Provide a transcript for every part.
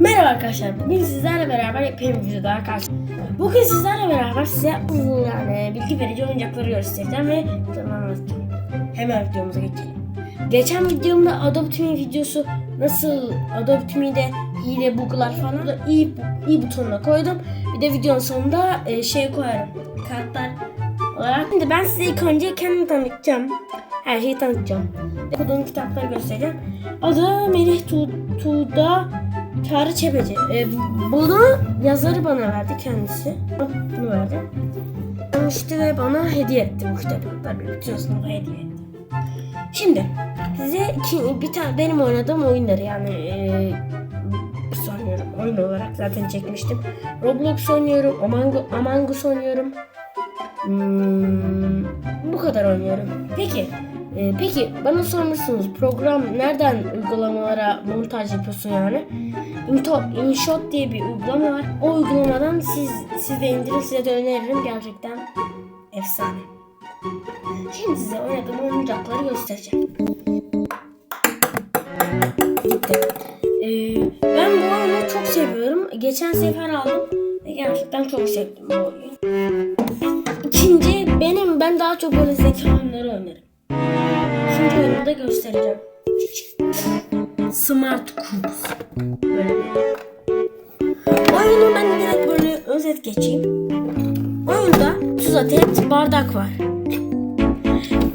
Merhaba arkadaşlar. Bugün sizlerle beraber yepyeni bir video daha karşınızdayım. Bugün sizlerle beraber size yani bilgi verici oyuncakları göstereceğim ve anlatacağım. Hemen videomuza geçelim. Geçen videomda Adobe TV videosu nasıl Adobe TV'de hile buglar falan da iyi, iyi butonuna koydum. Bir de videonun sonunda e, şey koyarım. Kartlar olarak. Şimdi ben size ilk önce kendimi tanıtacağım. Her şeyi tanıtacağım. Okuduğum kitapları göstereceğim. Adı Melih Tu Tuğda Çağrı Çepeci. E, bunu yazarı bana verdi kendisi. Bunu verdi. İşte ve bana hediye etti bu kitabı. Tabii bütün sınıfa hediye etti. Şimdi size iki, bir tane benim oynadığım oyunları yani e, sanıyorum oyun olarak zaten çekmiştim. Roblox oynuyorum, Among, Among Us oynuyorum. Hmm, bu kadar oynuyorum. Peki, e, peki bana sormuşsunuz program nereden uygulamalara montaj yapıyorsun yani? InShot diye bir uygulama var. O uygulamadan siz siz de indirin size de öneririm gerçekten efsane. Şimdi size oynadığım oyuncakları göstereceğim. Gitti. Ee, ben bu oyunu çok seviyorum. Geçen sefer aldım gerçekten çok sevdim bu oyunu. İkinci benim ben daha çok böyle zeka oyunları oynarım. İkinci oyunu da göstereceğim. Smart Cubes. Bir. Oyunu ben direkt böyle özet geçeyim. Oyunda tuz adet bardak var.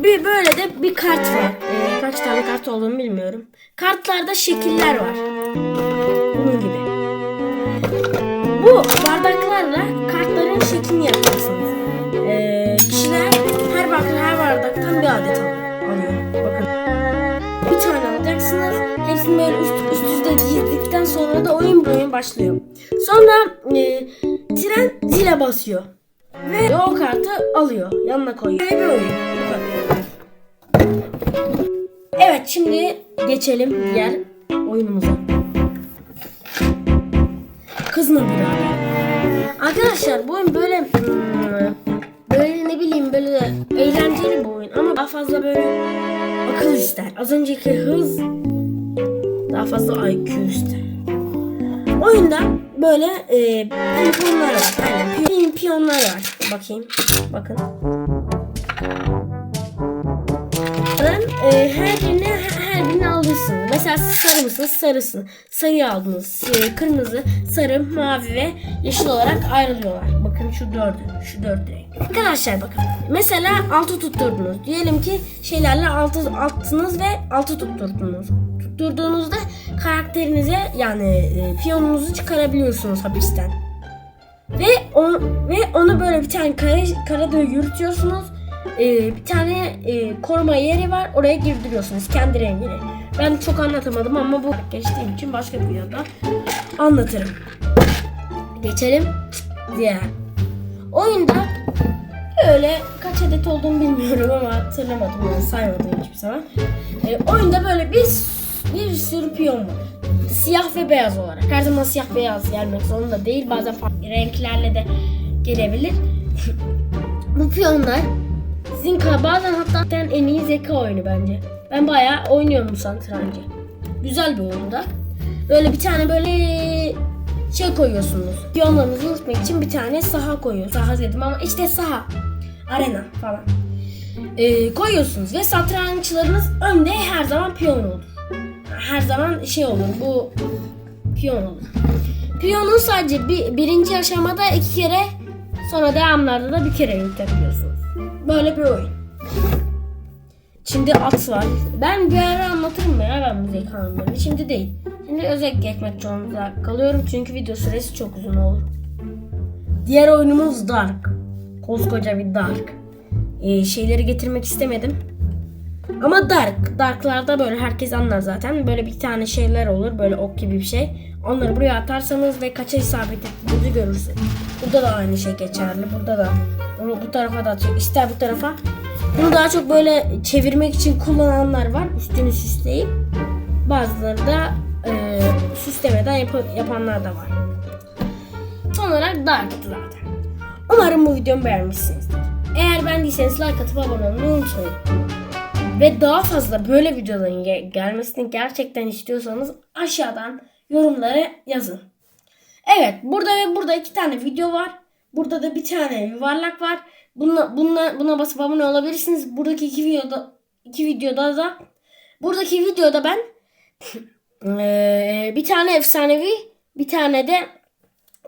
Bir böyle de bir kart var. Ee, kaç tane kart olduğunu bilmiyorum. Kartlarda şekiller var. Bunun gibi. Bu bardaklarla kartların şeklini yapacaksınız. Ee, kişiler her bak her bardaktan bir adet al- Hepsini böyle üst, üst üste girdikten sonra da oyun bir oyun başlıyor. Sonra e, tren zile basıyor. Ve o kartı alıyor. Yanına koyuyor. Böyle bir oyun. Evet şimdi geçelim diğer oyunumuza. Kızma birader. Arkadaşlar bu oyun böyle hmm, böyle ne bileyim böyle eğlenceli bir oyun ama daha fazla böyle akıl ister. Az önceki hız daha fazla IQ ister. Oyunda böyle e, piyonlar var. Aynen piyon, piyonlar var. Bakayım. Bakın. Bunların, e, her birini her birini alırsınız. Mesela sarı mısınız? Sarısın. Sarıyı aldınız. E, kırmızı, sarı, mavi ve yeşil olarak ayrılıyorlar. Bakın şu dördü. Şu dört renk. Arkadaşlar bakın. Mesela altı tutturdunuz. Diyelim ki şeylerle altı attınız ve altı tutturdunuz. Tutturduğunuzda karakterinize yani e, piyonunuzu çıkarabiliyorsunuz hapisten. Ve on, ve onu böyle bir tane kare, karada yürütüyorsunuz. Ee, bir tane e, koruma yeri var. Oraya girdiriyorsunuz kendi rengini. Ben çok anlatamadım ama bu geçtiğim için başka bir videoda anlatırım. Geçelim diğer. Oyunda öyle kaç adet olduğunu bilmiyorum ama hatırlamadım yani saymadım hiçbir zaman. Ee, oyunda böyle bir bir sürü piyon var. Siyah ve beyaz olarak. Her zaman siyah beyaz gelmek zorunda değil. Bazen farklı renklerle de gelebilir. Bu piyonlar sizin bazen hatta en iyi zeka oyunu bence. Ben bayağı oynuyorum bu satrancı. Güzel bir oyunda. Böyle bir tane böyle şey koyuyorsunuz. Piyonlarınızı yürütmek için bir tane saha koyuyorsunuz. Saha dedim ama işte saha. Arena falan. Ee, koyuyorsunuz ve satrançlarınız önde her zaman piyon olur. Her zaman şey olur bu piyon olur. Piyonu sadece bir, birinci aşamada iki kere sonra devamlarda da bir kere yürütebiliyorsunuz. Böyle bir oyun. Şimdi at var. Ben bir ara anlatırım ya ben bu zeka oyunlarını. Şimdi değil. Şimdi özet geçmek zorunda kalıyorum çünkü video süresi çok uzun olur. Diğer oyunumuz Dark. Koskoca bir Dark. Ee, şeyleri getirmek istemedim. Ama Dark. Dark'larda böyle herkes anlar zaten. Böyle bir tane şeyler olur. Böyle ok gibi bir şey. Onları buraya atarsanız ve kaça isabet ettiğinizi görürsün. Burada da aynı şey geçerli. Burada da. Onu bu tarafa da atıyor. İster bu tarafa. Bunu daha çok böyle çevirmek için kullananlar var. Üstünü süsleyip. Bazıları da e, süslemeden yap- yapanlar da var. Son olarak Dark'tı zaten. Umarım bu videomu beğenmişsinizdir. Eğer beğendiyseniz like atıp abone olmayı unutmayın. Ve daha fazla böyle videoların ge- gelmesini gerçekten istiyorsanız aşağıdan yorumlara yazın. Evet burada ve burada iki tane video var. Burada da bir tane yuvarlak var. Buna, buna, buna basıp abone olabilirsiniz. Buradaki iki videoda iki videoda da buradaki videoda ben bir tane efsanevi bir tane de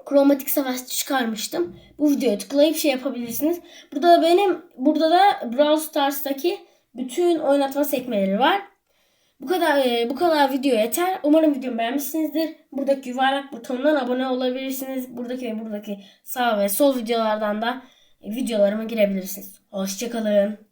kromatik savaşçı çıkarmıştım. Bu videoya tıklayıp şey yapabilirsiniz. Burada da benim burada da Brawl Stars'taki bütün oynatma sekmeleri var. Bu kadar e, bu kadar video yeter. Umarım videomu beğenmişsinizdir. Buradaki yuvarlak butonundan abone olabilirsiniz. Buradaki ve buradaki sağ ve sol videolardan da videolarıma girebilirsiniz. Hoşçakalın.